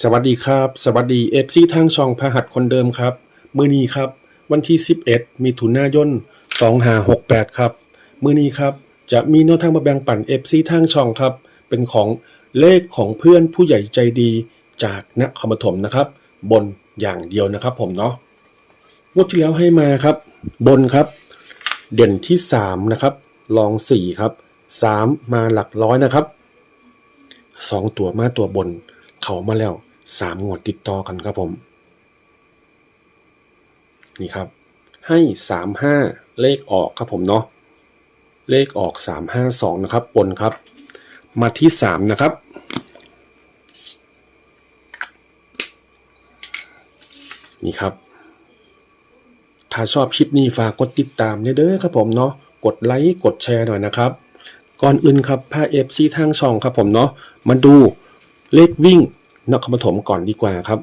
สวัสดีครับ สวัสดีเอฟซีทางช่องพหัสคนเดิมครับ มือนี้ครับ วันที่ 11 มีถุนนายน2568 ครับ มือนี้ครับ จะมีแนวทางมาแบ่งปั่นเอฟซีทางช่องครับ เป็นของเลขของเพื่อนผู้ใหญ่ใจดีจากนครปฐมนะครับ บนอย่างเดียวนะครับผมเนาะงวดที่แล้วให้มาครับ บนครับ เด่นที่ 3 นะครับลอง 4 ครับ 3 มาหลักร้อยนะครับสองตัวมาตัวบน เขามาแล้วสามงวดติดต่อกันครับผม นี่ครับ ให้สามห้าเลขออกครับผมเนาะเลขออกสามห้าสองนะครับบนครับ มาที่สามนะครับนี่ครับ ถ้าชอบคลิปนี้ฝากกดติดตามเด้อครับผมเนาะ กดไลค์ กดแชร์หน่อยนะครับ ก่อนอื่นครับพาเอฟซีทางช่องครับผมเนาะ มาดู เลขวิ่งนครปฐมก่อนดีกว่าครับ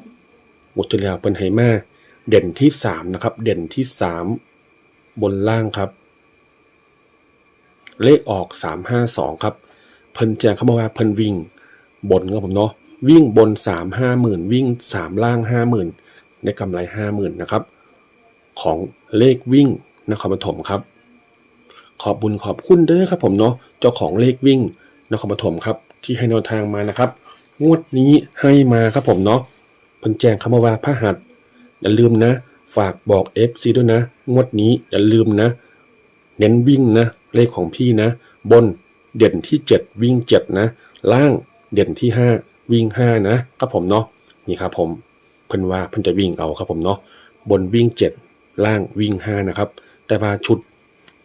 หมดที่แล้วเป็นไหมาเด่นที่สามนะครับ เด่นที่สามบนล่างครับ เลขออกสามห้าสองครับ เพิ่นแจ้งเข้ามาว่าเพิ่นวิ่ง บนครับผมเนาะวิ่งบนสามห้าหมื่นวิ่งสามล่างห้าหมื่นในกำไรห้าหมื่นนะครับ ของเลขวิ่งนครปฐมครับ ขอบบุญขอบคุณเด้อครับผมเนาะเจ้าของเลขวิ่งนครปฐมครับที่ให้แนวทางมานะครับ งวดนี้ให้มาครับผมเนาะเพิ่นแจ้งคำว่าพระหัสอย่าลืมนะ ฝากบอก FC ด้วยนะ งวดนี้อย่าลืมนะ เน้นวิ่งนะ เลขของพี่นะ บนเด่นที่ 7 วิ่ง 7 นะ ล่างเด่นที่ 5 วิ่ง 5 นะครับผมเนาะนี่ครับผมเพิ่นว่าเพิ่นจะวิ่งเอาครับผมเนาะบนวิ่ง 7 ล่างวิ่ง 5 นะครับ แต่ว่าชุด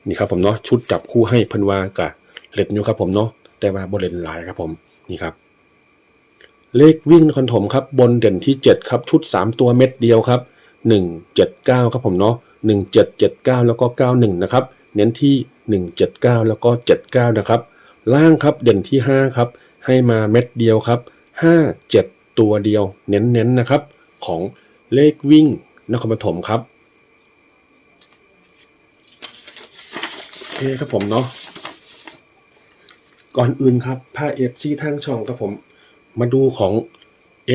นี่ครับผมเนาะชุดจับคู่ให้เพิ่นว่ากะเล็ดอยู่ครับผมเนาะแต่ว่าบนเลนหลายครับผมนี่ครับ เลขวิ่งนครถมครับบนเด่นที่ 7 ครับ ชุด 3 ตัวเม็ดเดียวครับ 179 ครับผมเนาะ1779 แล้วก็ 91 นะครับ เน้นที่ 179 แล้วก็ 79 นะครับ ล่างครับเด่นที่ 5 ครับ ให้มาเม็ดเดียวครับ 57 ตัวเดียว เน้นๆนะครับ ของเลขวิ่งนครปฐมครับโอเคครับผมเนาะก่อนอื่นครับผ้า FC ทางช่องครับผม มาดูของ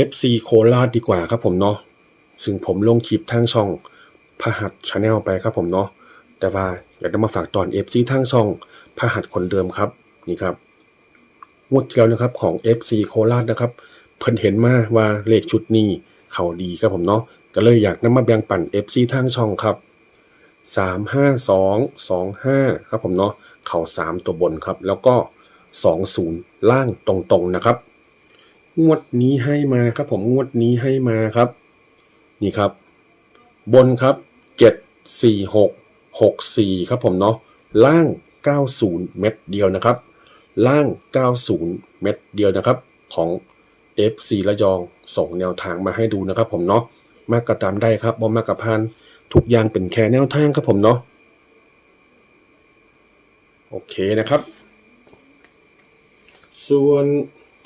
FC โคราชดีกว่าครับผมเนาะซึ่งผมลงคลิปทางช่องพหัสชาแนลไปครับผมเนาะแต่ว่าอยากจะมาฝากตอน FC ทางช่องพหัสคนเดิมครับนี่ครับงวดที่แล้วนะครับของ FC โคราชนะครับเพิ่นเห็นมาว่าเลขชุดนี้เขาดีครับผมเนาะก็เลยอยากนำมาแบ่งปัน FC ทางช่องครับสามห้าสองสองห้าครับผมเนาะเข่าสามตัวบนครับ แล้วก็สองศูนย์ล่างตรงๆนะครับ งวดนี้ให้มาครับผมงวดนี้ให้มาครับ นี่ครับ บนครับเจ็ดสี่หกหกสี่ครับผมเนาะล่างเก้าศูนย์เม็ดเดียวนะครับ ล่างเก้าศูนย์เม็ดเดียวนะครับ ของ FC ระยองส่งแนวทางมาให้ดูนะครับ ผมเนาะมากกระตามได้ครับบอมากกระพานทุกอย่างเป็นแค่แนวทางครับผมเนาะโอเคนะครับ ส่วน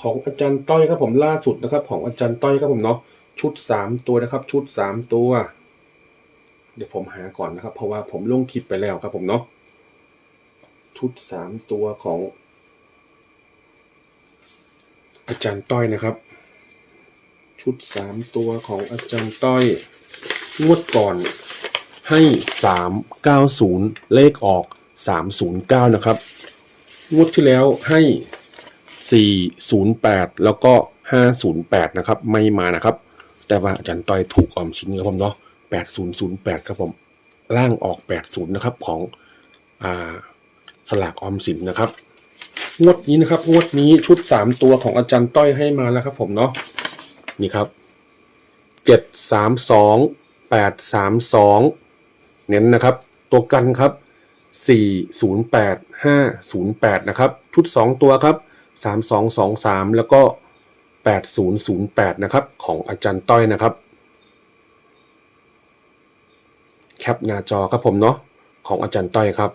ของอาจารย์ต้อยครับผมล่าสุดนะครับ ของอาจารย์ต้อยครับผมเนาะชุดสามตัวนะครับ ชุดสามตัว เดี๋ยวผมหาก่อนนะครับ เพราะว่าผมลงคลิปไปแล้วครับผมเนาะชุดสามตัวของ อาจารย์ต้อยนะครับ ชุดสามตัวของอาจารย์ต้อยงวดก่อนให้ 390 เลขออก 309 นะครับงวดที่แล้วให้ 408 แล้วก็ 508 นะครับ ไม่มานะครับ แต่ว่าอาจารย์ต้อยถูกออมชิ้นครับผมเนาะ8008 ครับผมล่างออก 80 นะครับของอ่าสลากออมสินนะครับ งวดนี้นะครับ งวดนี้ชุด 3 ตัวของอาจารย์ต้อยให้มาแล้วครับผมเนาะ นี่ครับ 732 832 เน้นนะครับ ตัวกันครับ 408 508 นะครับ ชุด 2 ตัวครับ 3223 แล้วก็ 8008 นะครับของอาจารย์ต้อยนะครับ แคปหน้าจอครับผมเนาะของอาจารย์ต้อยครับ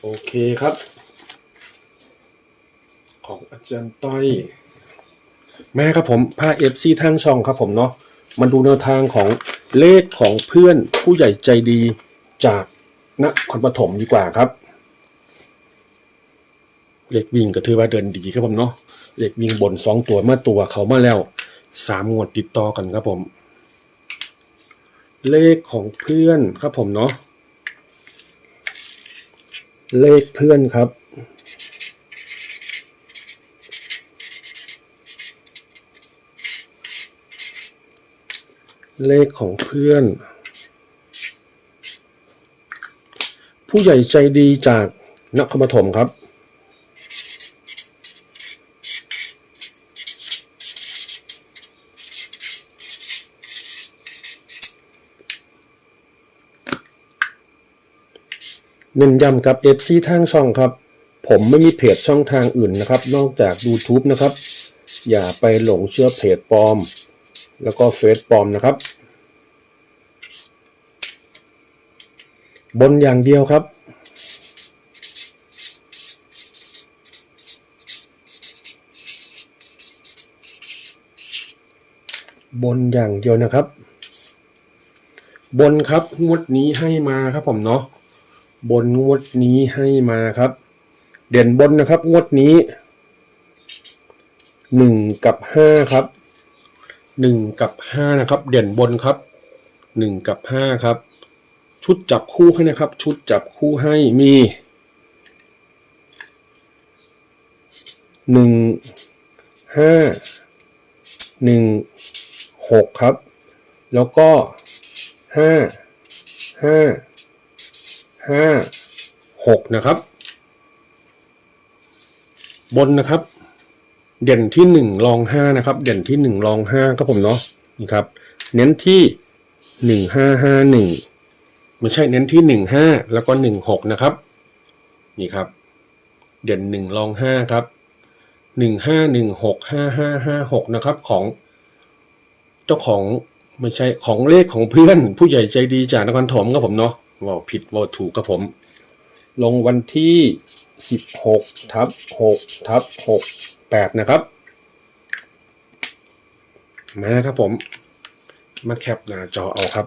โอเคครับ ของอาจารย์ต้อย แม่ครับผมพาเอฟซีทางช่องครับผมเนาะมาดูแนวทางของเลขของเพื่อนผู้ใหญ่ใจดีจากนครปฐมดีกว่าครับ เลขวิ่งก็ถือว่าเดินดีครับผมเนาะเลขวิ่งบนสองตัวมาตัวเขามาแล้วสามงวดติดต่อกันครับผม เลขของเพื่อนครับผมเนาะเลขเพื่อนครับ เลขของเพื่อน ผู้ใหญ่ใจดีจากนครปฐมครับ เน้นย้ำกับ FC ทางช่องครับ ผมไม่มีเพจช่องทางอื่นนะครับ นอกจาก YouTube นะครับ อย่าไปหลงเชื่อเพจปลอม แล้วก็เฟซปลอมนะครับ บนอย่างเดียวครับ บนอย่างเดียวนะครับ บนครับงวดนี้ให้มาครับผมเนาะบนงวดนี้ให้มาครับ เด่นบนนะครับ งวดนี้หนึ่งกับห้าครับหนึ่งกับห้านะครับ เด่นบนครับหนึ่งกับห้าครับ ชุดจับคู่ให้นะครับ ชุดจับคู่ให้มีหนึ่งห้าหนึ่ง หกครับ แล้วก็ห้าห้าห้าหกนะครับ บนนะครับ เด่นที่หนึ่งรองห้านะครับ เด่นที่หนึ่งรองห้าครับผมเนาะนี่ครับ เน้นที่หนึ่งห้าห้าหนึ่งไม่ใช่เน้นที่หนึ่งห้าแล้วก็หนึ่งหกนะครับ นี่ครับ เด่นหนึ่งรองห้าครับหนึ่งห้าหนึ่งหกห้าห้าห้าหกนะครับของ เจ้าของไม่ใช่ของเลขของเพื่อน ผู้ใหญ่ใจดีจากนครถมครับผมเนาะว่าผิดว่าถูกครับผม ลงวันที่ 16ทับ6ทับ6 8 นะครับ มาครับผม มาแคปหน้าจอเอาครับ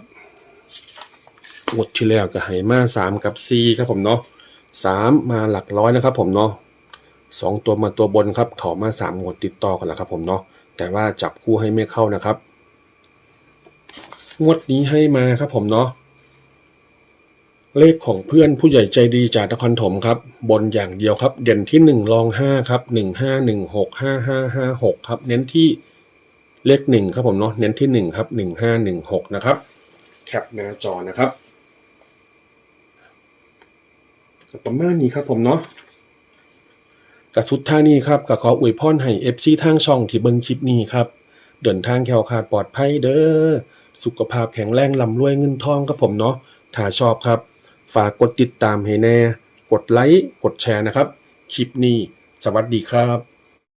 งวดที่แล้วก็ให้มา 3 กับ 4 ครับผมเนาะ3 มาหลักร้อยนะครับผมเนาะสองตัวมาตัวบนครับ เขามา3งวดติดต่อกันแล้วครับผมเนาะแต่ว่าจับคู่ให้ไม่เข้านะครับ งวดนี้ให้มาครับผมเนาะเลขของเพื่อนผู้ใหญ่ใจดีจากนครถมครับ บนอย่างเดียวครับ เด่นที่หนึ่งรองห้าครับหนึ่งห้าหนึ่งหกห้าห้าหกครับ เน้นที่เลขหนึ่งครับผมเนาะเน้นที่หนึ่งครับหนึ่งห้าหนึ่งหกนะครับ แคปหน้าจอนะครับประมาณนี้ครับผมเนาะกับสุดท้ายนี้ครับก็ขออวยพรให้เอฟซีทางช่องที่เบิ่งคลิปนี้ครับ เดินทางแคล้วคลาดปลอดภัยเด้อ สุขภาพแข็งแรงลำรวยเงินทองครับผมเนาะ ถ้าชอบครับ ฝากกดติดตามให้แน่ กดไลค์ กดแชร์นะครับ คลิปนี้ สวัสดีครับ